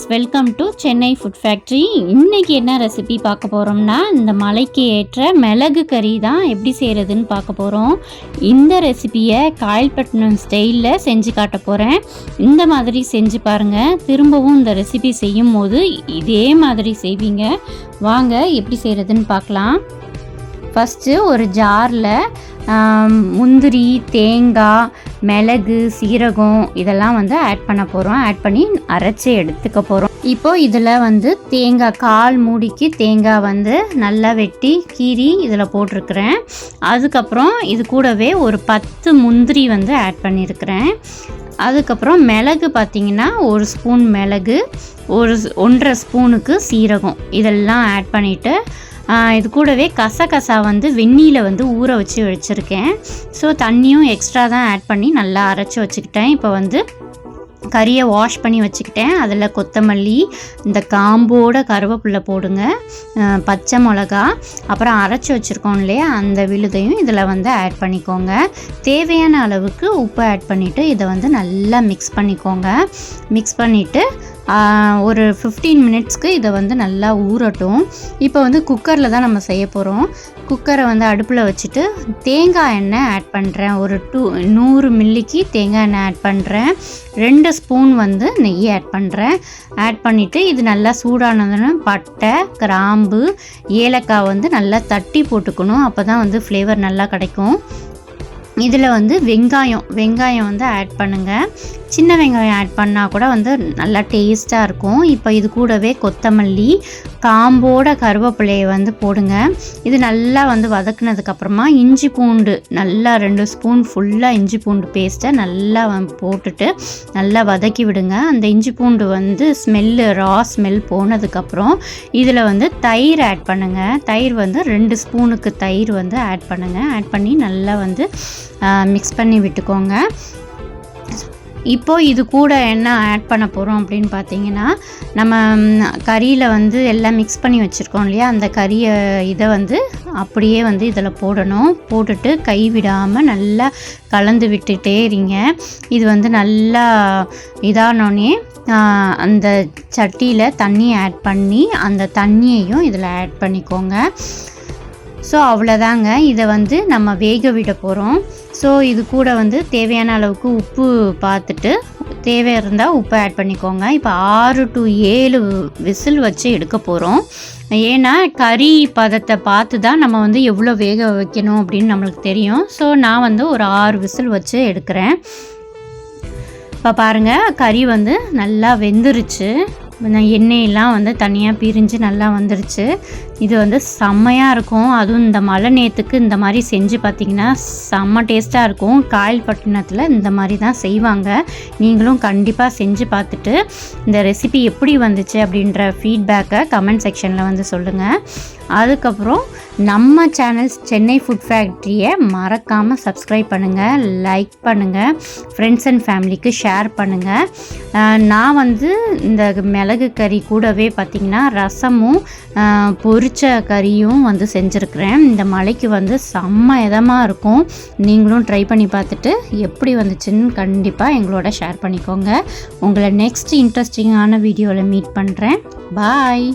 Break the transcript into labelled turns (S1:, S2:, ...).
S1: Friends welcome to Chennai food factory இன்றைக்கி என்ன recipe பார்க்க போகிறோம்னா இந்த மலைக்கு ஏற்ற மிளகு கறி தான் எப்படி செய்கிறதுன்னு பார்க்க போகிறோம் இந்த ரெசிபியை காயல்பட்டினம் ஸ்டைலில் செஞ்சு காட்ட போகிறேன் இந்த மாதிரி செஞ்சு பாருங்கள் திரும்பவும் இந்த ரெசிபி செய்யும் போது இதே மாதிரி செய்வீங்க. வாங்க எப்படி செய்கிறதுன்னு பார்க்கலாம். ஃபஸ்ட்டு ஒரு ஜாரில் முந்திரி தேங்காய் மிளகு சீரகம் இதெல்லாம் வந்து ஆட் பண்ண போகிறோம் ஆட் பண்ணி அரைச்சி எடுத்துக்க போகிறோம் இப்போது இதில் வந்து தேங்காய் கால் மூடிக்கு தேங்காய் வந்து நல்லா வெட்டி கீறி இதில் போட்டிருக்கிறேன். அதுக்கப்புறம் இது கூடவே ஒரு பத்து முந்திரி வந்து ஆட் பண்ணியிருக்கிறேன் அதுக்கப்புறம் மிளகு பார்த்திங்கன்னா ஒரு ஸ்பூன் மிளகு ஒரு ஒன்றரை ஸ்பூனுக்கு சீரகம். இதெல்லாம் ஆட் பண்ணிவிட்டு இது கூடவே கசகசா வந்து வெந்நியில் வந்து ஊற வச்சு வச்சுருக்கேன். ஸோ தண்ணியும் எக்ஸ்ட்ரா தான் ஆட் பண்ணி நல்லா அரைச்சி வச்சுக்கிட்டேன். இப்போ வந்து கறியை வாஷ் பண்ணி வச்சுக்கிட்டேன். அதில் கொத்தமல்லி இந்த காம்போட கருவேப்பிலை போடுங்க. பச்சை மிளகா அப்புறம் அரைச்சி வச்சுருக்கோம் இல்லையா? அந்த விழுதையும் இதில் வந்து ஆட் பண்ணிக்கோங்க. தேவையான அளவுக்கு உப்பு ஆட் பண்ணிவிட்டு இதை வந்து நல்லா மிக்ஸ் பண்ணிக்கோங்க. மிக்ஸ் பண்ணிவிட்டு ஒரு ஃபிஃப்டீன் மினிட்ஸ்க்கு இதை வந்து நல்லா ஊறட்டும். இப்போ வந்து குக்கரில் தான் நம்ம செய்ய போகிறோம் குக்கரை வந்து அடுப்பில் வச்சுட்டு தேங்காய் எண்ணெய் ஆட் பண்ணுறேன் ஒரு டூ நூறு மில்லிக்கு தேங்காய் எண்ணெய் ஆட் பண்ணுறேன் ரெண்டு ஸ்பூன் வந்து நெய் ஆட் பண்ணுறேன் ஆட் பண்ணிவிட்டு இது நல்லா சூடானதுன்னு பட்டை கிராம்பு ஏலக்காய் வந்து நல்லா தட்டி போட்டுக்கணும். அப்போ தான் வந்து ஃப்ளேவர் நல்லா கிடைக்கும். இதில் வந்து வெங்காயம் வெங்காயம் வந்து ஆட் பண்ணுங்கள் சின்ன வெங்காயம் ஆட் பண்ணால் கூட வந்து நல்லா டேஸ்ட்டாக இருக்கும். இப்போ இது கூடவே கொத்தமல்லி காம்போட கருவேப்பிலையை வந்து போடுங்க. இது நல்லா வந்து வதக்குனதுக்கப்புறமா இஞ்சி பூண்டு நல்லா ரெண்டு ஸ்பூன் ஃபுல்லாக இஞ்சி பூண்டு பேஸ்ட்டை நல்லா போட்டுட்டு நல்லா வதக்கி விடுங்க. அந்த இஞ்சி பூண்டு வந்து ஸ்மெல்லு ரா ஸ்மெல் போனதுக்கப்புறம் இதில் வந்து தயிர் ஆட் பண்ணுங்கள் தயிர் வந்து ரெண்டு ஸ்பூனுக்கு தயிர் வந்து ஆட் பண்ணுங்கள் ஆட் பண்ணி நல்லா வந்து மிக்ஸ் பண்ணி விட்டுக்கோங்க. இப்போது இது கூட என்ன ஆட் பண்ண போகிறோம் அப்படின்னு பார்த்தீங்கன்னா நம்ம கறியில் வந்து எல்லாம் மிக்ஸ் பண்ணி வச்சுருக்கோம் இல்லையா? அந்த கறியை இதை வந்து அப்படியே வந்து இதில் போடணும். போட்டுட்டு கை விடாமல் நல்லா கலந்து விட்டுட்டே இருங்க. இது வந்து நல்லா இதானோடனே அந்த சட்டியில் தண்ணி ஆட் பண்ணி அந்த தண்ணியையும் இதில் ஆட் பண்ணிக்கோங்க. ஸோ அவ்வளோதாங்க இதை வந்து நம்ம வேக விட போகிறோம் ஸோ இது கூட வந்து தேவையான அளவுக்கு உப்பு பார்த்துட்டு தேவை இருந்தால் உப்பு ஆட் பண்ணிக்கோங்க. இப்போ ஆறு டு ஏழு விசில் வச்சு எடுக்க போகிறோம் ஏன்னா கறி பதத்தை பார்த்து தான் நம்ம வந்து எவ்வளோ வேக வைக்கணும் அப்படின்னு நம்மளுக்கு தெரியும். ஸோ நான் வந்து ஒரு ஆறு விசில் வச்சு எடுக்கிறேன். இப்போ பாருங்கள் கறி வந்து நல்லா வெந்துருச்சு. எண்ணெயெல்லாம் வந்து தனியாக பிரிஞ்சு நல்லா வந்துருச்சு. இது வந்து செம்மையாக இருக்கும். அதுவும் இந்த மழை நேற்றுக்கு இந்த மாதிரி செஞ்சு பார்த்திங்கன்னா செம்ம டேஸ்ட்டாக இருக்கும். காயல்பட்டினத்தில் இந்த மாதிரி தான் செய்வாங்க. நீங்களும் கண்டிப்பாக செஞ்சு பார்த்துட்டு இந்த ரெசிபி எப்படி வந்துச்சு அப்படின்ற ஃபீட்பேக்கை கமெண்ட் செக்ஷனில் வந்து சொல்லுங்கள் அதுக்கப்புறம் நம்ம சேனல்ஸ் சென்னை ஃபுட் ஃபேக்ட்ரியை மறக்காமல் சப்ஸ்கிரைப் பண்ணுங்கள் லைக் பண்ணுங்கள் ஃப்ரெண்ட்ஸ் அண்ட் ஃபேமிலிக்கு ஷேர் பண்ணுங்கள் நான் வந்து இந்த மிளகு கறி கூடவே பார்த்திங்கன்னா ரசமும் பொரிச்ச கறியும் வந்து செஞ்சுருக்கிறேன். இந்த மலைக்கு வந்து செம்ம இதமாக இருக்கும். நீங்களும் ட்ரை பண்ணி பார்த்துட்டு எப்படி வந்துச்சுன்னு கண்டிப்பாக எங்களோட ஷேர் பண்ணிக்கோங்க. உங்களை நெக்ஸ்ட் இன்ட்ரெஸ்டிங்கான வீடியோவில் மீட் பண்ணுறேன் பாய்